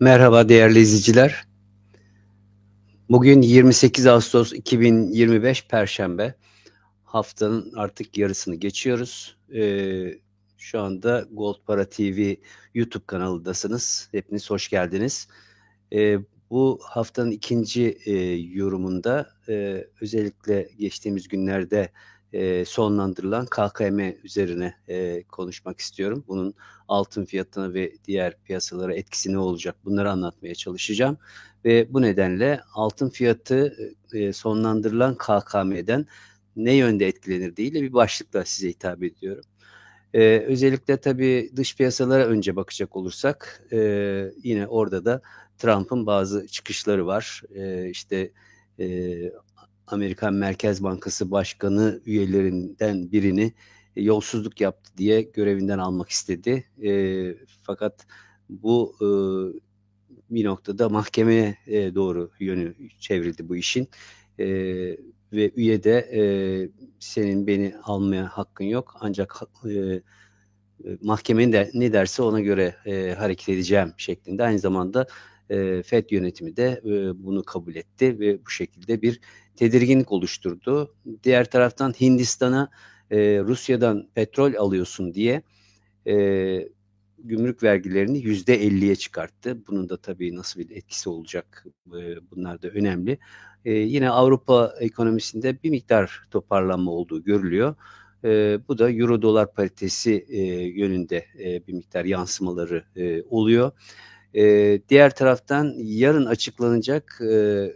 Merhaba değerli izleyiciler. Bugün 28 Ağustos 2025 Perşembe. Haftanın artık yarısını geçiyoruz. Ee, şu anda Gold Para TV YouTube kanalındasınız. Hepiniz hoş geldiniz. Ee, bu haftanın ikinci e, yorumunda e, özellikle geçtiğimiz günlerde e, sonlandırılan KKM üzerine e, konuşmak istiyorum. Bunun altın fiyatına ve diğer piyasalara etkisi ne olacak bunları anlatmaya çalışacağım. Ve bu nedenle altın fiyatı e, sonlandırılan KKM'den ne yönde etkilenir de bir başlıkla size hitap ediyorum. Ee, özellikle tabii dış piyasalara önce bakacak olursak e, yine orada da Trump'ın bazı çıkışları var. E, işte e, Amerikan Merkez Bankası Başkanı üyelerinden birini e, yolsuzluk yaptı diye görevinden almak istedi. E, fakat bu e, bir noktada mahkemeye e, doğru yönü çevrildi bu işin. E, ve üye de e, senin beni almaya hakkın yok ancak e, mahkemenin de ne derse ona göre e, hareket edeceğim şeklinde aynı zamanda e, FED yönetimi de e, bunu kabul etti ve bu şekilde bir tedirginlik oluşturdu. Diğer taraftan Hindistan'a e, Rusya'dan petrol alıyorsun diye e, gümrük vergilerini yüzde elliye çıkarttı. Bunun da tabii nasıl bir etkisi olacak e, bunlar da önemli. E, yine Avrupa ekonomisinde bir miktar toparlanma olduğu görülüyor. E, bu da euro dolar paritesi e, yönünde e, bir miktar yansımaları e, oluyor. E, diğer taraftan yarın açıklanacak e,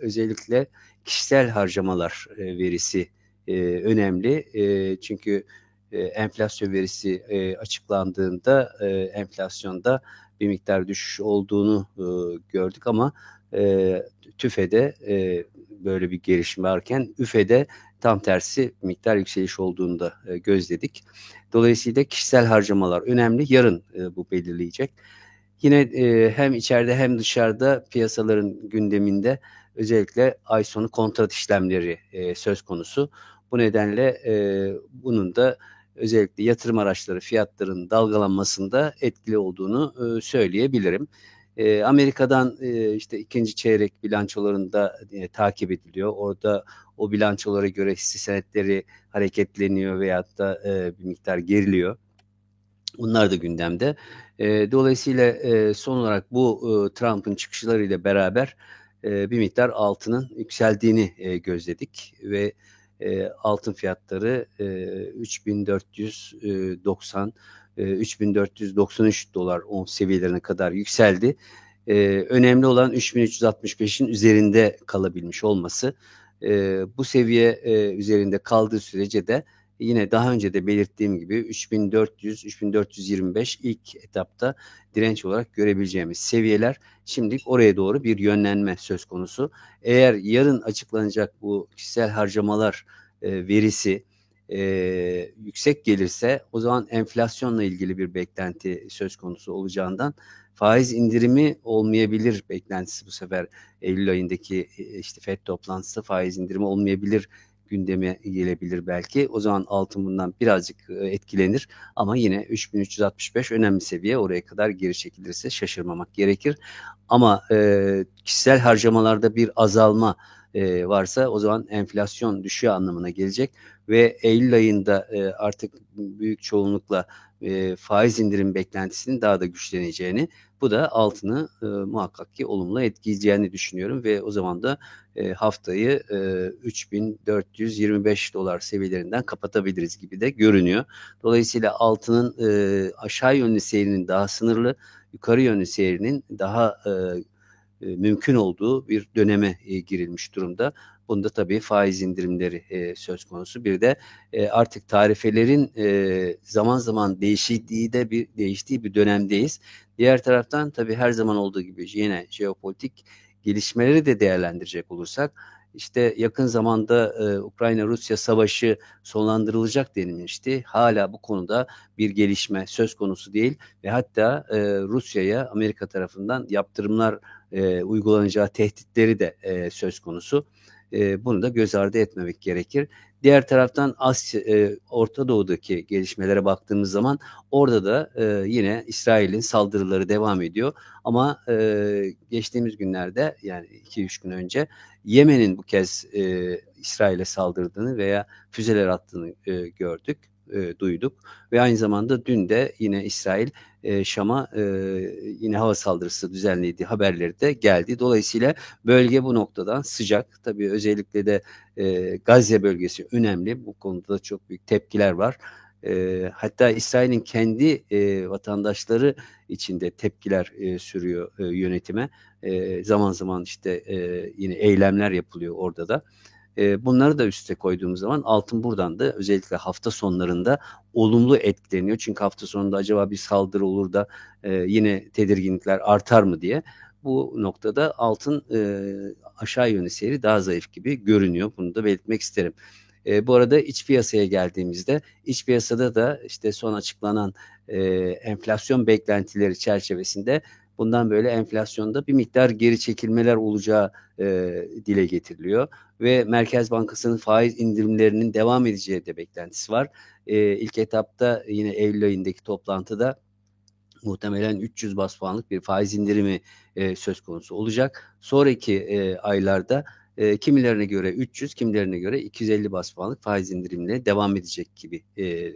özellikle kişisel harcamalar e, verisi e, önemli. E, çünkü enflasyon verisi açıklandığında enflasyonda bir miktar düşüş olduğunu gördük ama e, TÜFE'de böyle bir gelişme varken üfede tam tersi miktar yükseliş olduğunu da e, gözledik. Dolayısıyla kişisel harcamalar önemli. Yarın bu belirleyecek. Yine e, hem içeride hem dışarıda piyasaların gündeminde özellikle ay sonu kontrat işlemleri e, söz konusu. Bu nedenle e, bunun da özellikle yatırım araçları fiyatların dalgalanmasında etkili olduğunu e, söyleyebilirim. E, Amerika'dan e, işte ikinci çeyrek bilançolarında e, takip ediliyor. Orada o bilançolara göre hisse senetleri hareketleniyor veyahut da e, bir miktar geriliyor. Bunlar da gündemde. E, dolayısıyla e, son olarak bu e, Trump'ın çıkışlarıyla beraber e, bir miktar altının yükseldiğini e, gözledik ve e, altın fiyatları e, 3490 e, 3493 dolar 10 seviyelerine kadar yükseldi. E, önemli olan 3365'in üzerinde kalabilmiş olması. E, bu seviye e, üzerinde kaldığı sürece de yine daha önce de belirttiğim gibi 3400-3425 ilk etapta direnç olarak görebileceğimiz seviyeler. Şimdi oraya doğru bir yönlenme söz konusu. Eğer yarın açıklanacak bu kişisel harcamalar e, verisi e, yüksek gelirse o zaman enflasyonla ilgili bir beklenti söz konusu olacağından faiz indirimi olmayabilir beklentisi bu sefer Eylül ayındaki işte FED toplantısı faiz indirimi olmayabilir gündeme gelebilir belki. O zaman altın bundan birazcık etkilenir ama yine 3365 önemli seviye oraya kadar geri çekilirse şaşırmamak gerekir. Ama e, kişisel harcamalarda bir azalma e, varsa o zaman enflasyon düşüyor anlamına gelecek ve Eylül ayında e, artık büyük çoğunlukla faiz indirim beklentisinin daha da güçleneceğini bu da altını e, muhakkak ki olumlu etkileyeceğini düşünüyorum ve o zaman da e, haftayı e, 3425 dolar seviyelerinden kapatabiliriz gibi de görünüyor. Dolayısıyla altının e, aşağı yönlü seyrinin daha sınırlı, yukarı yönlü seyrinin daha e, e, mümkün olduğu bir döneme e, girilmiş durumda. Bunda tabii faiz indirimleri e, söz konusu. Bir de artık tarifelerin zaman zaman değiştiği de bir değiştiği bir dönemdeyiz. Diğer taraftan tabii her zaman olduğu gibi yine jeopolitik gelişmeleri de değerlendirecek olursak işte yakın zamanda e, Ukrayna-Rusya savaşı sonlandırılacak denilmişti. Hala bu konuda bir gelişme söz konusu değil ve hatta e, Rusya'ya Amerika tarafından yaptırımlar e, uygulanacağı tehditleri de e, söz konusu. E, bunu da göz ardı etmemek gerekir. Diğer taraftan Asya, e, Orta Doğu'daki gelişmelere baktığımız zaman orada da e, yine İsrail'in saldırıları devam ediyor. Ama e, geçtiğimiz günlerde yani 2-3 gün önce Yemen'in bu kez e, İsrail'e saldırdığını veya füzeler attığını e, gördük e, duyduk ve aynı zamanda dün de yine İsrail e, Şam'a e, yine hava saldırısı düzenlediği haberleri de geldi. Dolayısıyla bölge bu noktadan sıcak. Tabii özellikle de e, Gazze bölgesi önemli. Bu konuda da çok büyük tepkiler var. E, hatta İsrail'in kendi vatandaşları içinde tepkiler sürüyor yönetime. Zaman zaman işte yine eylemler yapılıyor orada da. E, bunları da üste koyduğumuz zaman altın buradan da özellikle hafta sonlarında olumlu etkileniyor. Çünkü hafta sonunda acaba bir saldırı olur da e, yine tedirginlikler artar mı diye. Bu noktada altın e, aşağı yönlü seyri daha zayıf gibi görünüyor. Bunu da belirtmek isterim. E, bu arada iç piyasaya geldiğimizde iç piyasada da işte son açıklanan e, enflasyon beklentileri çerçevesinde bundan böyle enflasyonda bir miktar geri çekilmeler olacağı e, dile getiriliyor ve Merkez Bankası'nın faiz indirimlerinin devam edeceği de beklentisi var. E, ilk etapta yine Eylül ayındaki toplantıda muhtemelen 300 bas puanlık bir faiz indirimi e, söz konusu olacak. Sonraki e, aylarda e, kimilerine göre 300, kimilerine göre 250 bas puanlık faiz indirimine devam edecek gibi e,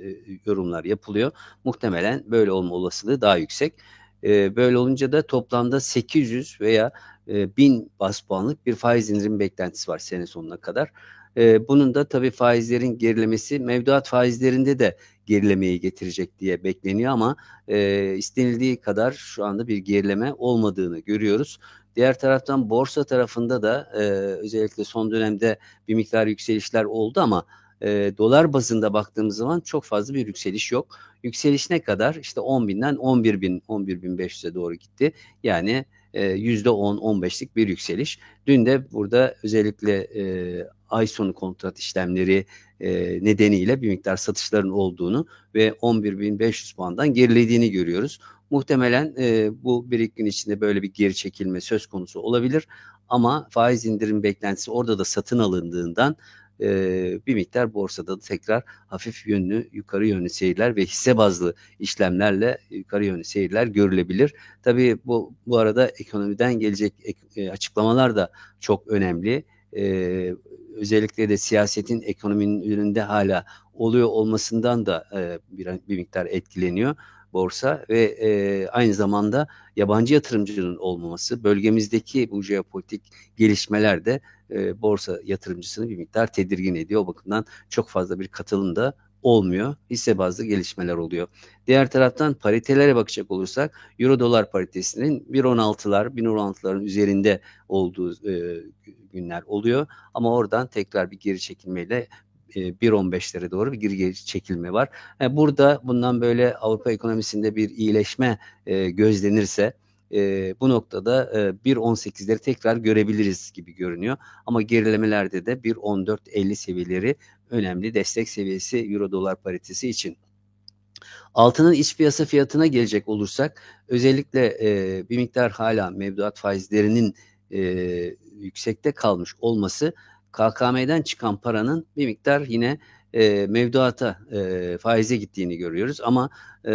yorumlar yapılıyor. Muhtemelen böyle olma olasılığı daha yüksek. E, böyle olunca da toplamda 800 veya e, 1000 bas puanlık bir faiz indirim beklentisi var sene sonuna kadar. E, bunun da tabii faizlerin gerilemesi mevduat faizlerinde de gerilemeyi getirecek diye bekleniyor ama e, istenildiği kadar şu anda bir gerileme olmadığını görüyoruz. Diğer taraftan borsa tarafında da e, özellikle son dönemde bir miktar yükselişler oldu ama e, dolar bazında baktığımız zaman çok fazla bir yükseliş yok. Yükseliş ne kadar? İşte 10 binden 11 bin, 11 bin 500'e doğru gitti. Yani %10-15'lik bir yükseliş. Dün de burada özellikle e, ay sonu kontrat işlemleri e, nedeniyle bir miktar satışların olduğunu ve 11.500 puandan gerilediğini görüyoruz. Muhtemelen e, bu bir iki gün içinde böyle bir geri çekilme söz konusu olabilir. Ama faiz indirim beklentisi orada da satın alındığından e, bir miktar borsada da tekrar hafif yönlü yukarı yönlü seyirler ve hisse bazlı işlemlerle yukarı yönlü seyirler görülebilir. Tabii bu bu arada ekonomiden gelecek e, açıklamalar da çok önemli. E, özellikle de siyasetin ekonominin önünde hala oluyor olmasından da e, bir, bir miktar etkileniyor borsa ve e, aynı zamanda yabancı yatırımcının olmaması, bölgemizdeki bu jeopolitik gelişmeler de e, borsa yatırımcısını bir miktar tedirgin ediyor. O bakımdan çok fazla bir katılım da olmuyor. Hisse bazlı gelişmeler oluyor. Diğer taraftan paritelere bakacak olursak Euro dolar paritesinin 1.16'lar 1.16'ların üzerinde olduğu e, günler oluyor. Ama oradan tekrar bir geri çekilmeyle 1.15'lere doğru bir geri çekilme var. Yani burada bundan böyle Avrupa ekonomisinde bir iyileşme e, gözlenirse e, bu noktada e, 1.18'leri tekrar görebiliriz gibi görünüyor. Ama gerilemelerde de 1.14.50 seviyeleri önemli destek seviyesi Euro dolar paritesi için. Altının iç piyasa fiyatına gelecek olursak özellikle e, bir miktar hala mevduat faizlerinin e, yüksekte kalmış olması KKM'den çıkan paranın bir miktar yine e, mevduata e, faize gittiğini görüyoruz. Ama e,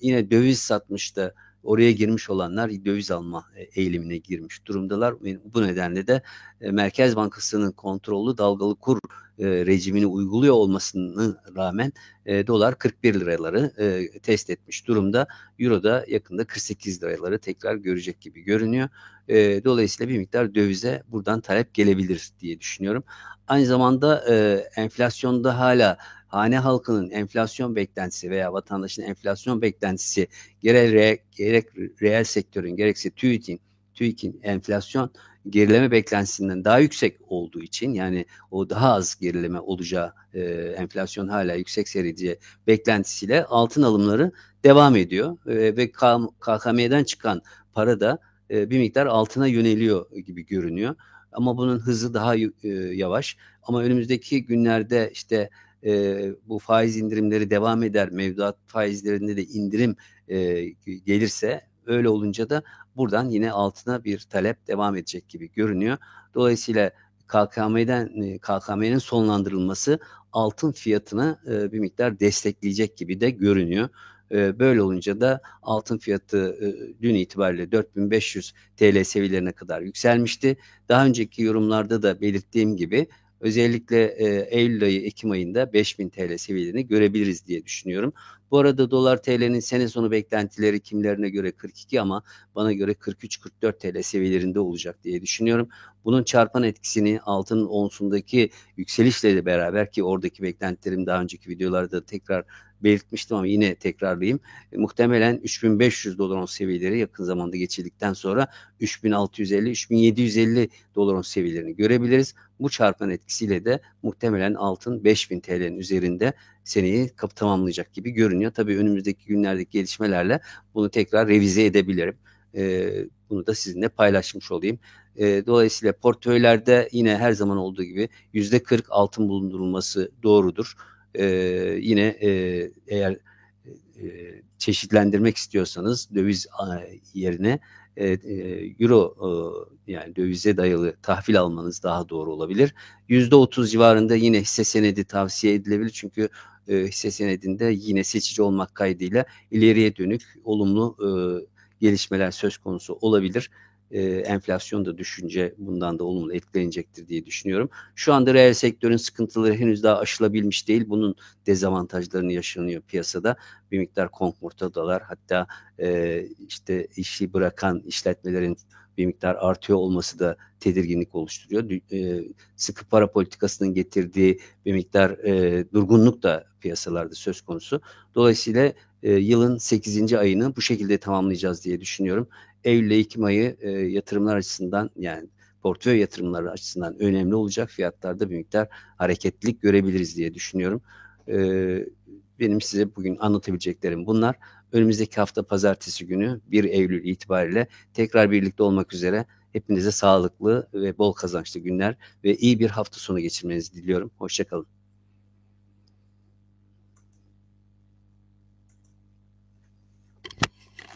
yine döviz satmış da oraya girmiş olanlar döviz alma e, eğilimine girmiş durumdalar. Bu nedenle de e, Merkez Bankası'nın kontrollü dalgalı kur e, rejimini uyguluyor olmasına rağmen e, dolar 41 liraları e, test etmiş durumda. Euro da yakında 48 liraları tekrar görecek gibi görünüyor. E, dolayısıyla bir miktar dövize buradan talep gelebilir diye düşünüyorum. Aynı zamanda e, enflasyonda hala hane halkının enflasyon beklentisi veya vatandaşın enflasyon beklentisi gerek, re, gerek reel sektörün gerekse TÜİK'in TÜİK'in enflasyon gerileme beklentisinden daha yüksek olduğu için yani o daha az gerileme olacağı e, enflasyon hala yüksek seyredeceği beklentisiyle altın alımları devam ediyor e, ve KKM'den çıkan para da e, bir miktar altına yöneliyor gibi görünüyor. Ama bunun hızı daha e, yavaş. Ama önümüzdeki günlerde işte e, bu faiz indirimleri devam eder, mevduat faizlerinde de indirim e, gelirse öyle olunca da buradan yine altına bir talep devam edecek gibi görünüyor. Dolayısıyla KKM'den KKM'nin sonlandırılması altın fiyatını e, bir miktar destekleyecek gibi de görünüyor. E, böyle olunca da altın fiyatı e, dün itibariyle 4500 TL seviyelerine kadar yükselmişti. Daha önceki yorumlarda da belirttiğim gibi özellikle e, Eylül ayı, Ekim ayında 5000 TL seviyelerini görebiliriz diye düşünüyorum. Bu arada dolar TL'nin sene sonu beklentileri kimlerine göre 42 ama bana göre 43-44 TL seviyelerinde olacak diye düşünüyorum. Bunun çarpan etkisini altın onsundaki yükselişle de beraber ki oradaki beklentilerim daha önceki videolarda tekrar belirtmiştim ama yine tekrarlayayım. E, muhtemelen 3500 dolar on seviyeleri yakın zamanda geçildikten sonra 3650-3750 dolar seviyelerini görebiliriz. Bu çarpan etkisiyle de muhtemelen altın 5000 TL'nin üzerinde seneyi kapı tamamlayacak gibi görünüyor. Tabii önümüzdeki günlerdeki gelişmelerle bunu tekrar revize edebilirim. E, bunu da sizinle paylaşmış olayım. E, dolayısıyla portföylerde yine her zaman olduğu gibi %40 altın bulundurulması doğrudur. E, yine e, eğer e, çeşitlendirmek istiyorsanız döviz yerine e, euro e, yani dövize dayalı tahvil almanız daha doğru olabilir. %30 civarında yine hisse senedi tavsiye edilebilir çünkü e, hisse senedinde yine seçici olmak kaydıyla ileriye dönük olumlu e, gelişmeler söz konusu olabilir. E, enflasyon da düşünce bundan da olumlu etkilenecektir diye düşünüyorum. Şu anda reel sektörün sıkıntıları henüz daha aşılabilmiş değil. Bunun dezavantajlarını yaşanıyor piyasada. Bir miktar konkurtadalar. Hatta e, işte işi bırakan işletmelerin bir miktar artıyor olması da tedirginlik oluşturuyor. E, sıkı para politikasının getirdiği bir miktar e, durgunluk da piyasalarda söz konusu. Dolayısıyla e, yılın 8. ayını bu şekilde tamamlayacağız diye düşünüyorum. Eylül ile Ekim ayı e, yatırımlar açısından yani portföy yatırımları açısından önemli olacak. Fiyatlarda bir miktar hareketlilik görebiliriz diye düşünüyorum. E, benim size bugün anlatabileceklerim bunlar. Önümüzdeki hafta pazartesi günü 1 Eylül itibariyle tekrar birlikte olmak üzere hepinize sağlıklı ve bol kazançlı günler ve iyi bir hafta sonu geçirmenizi diliyorum. Hoşçakalın.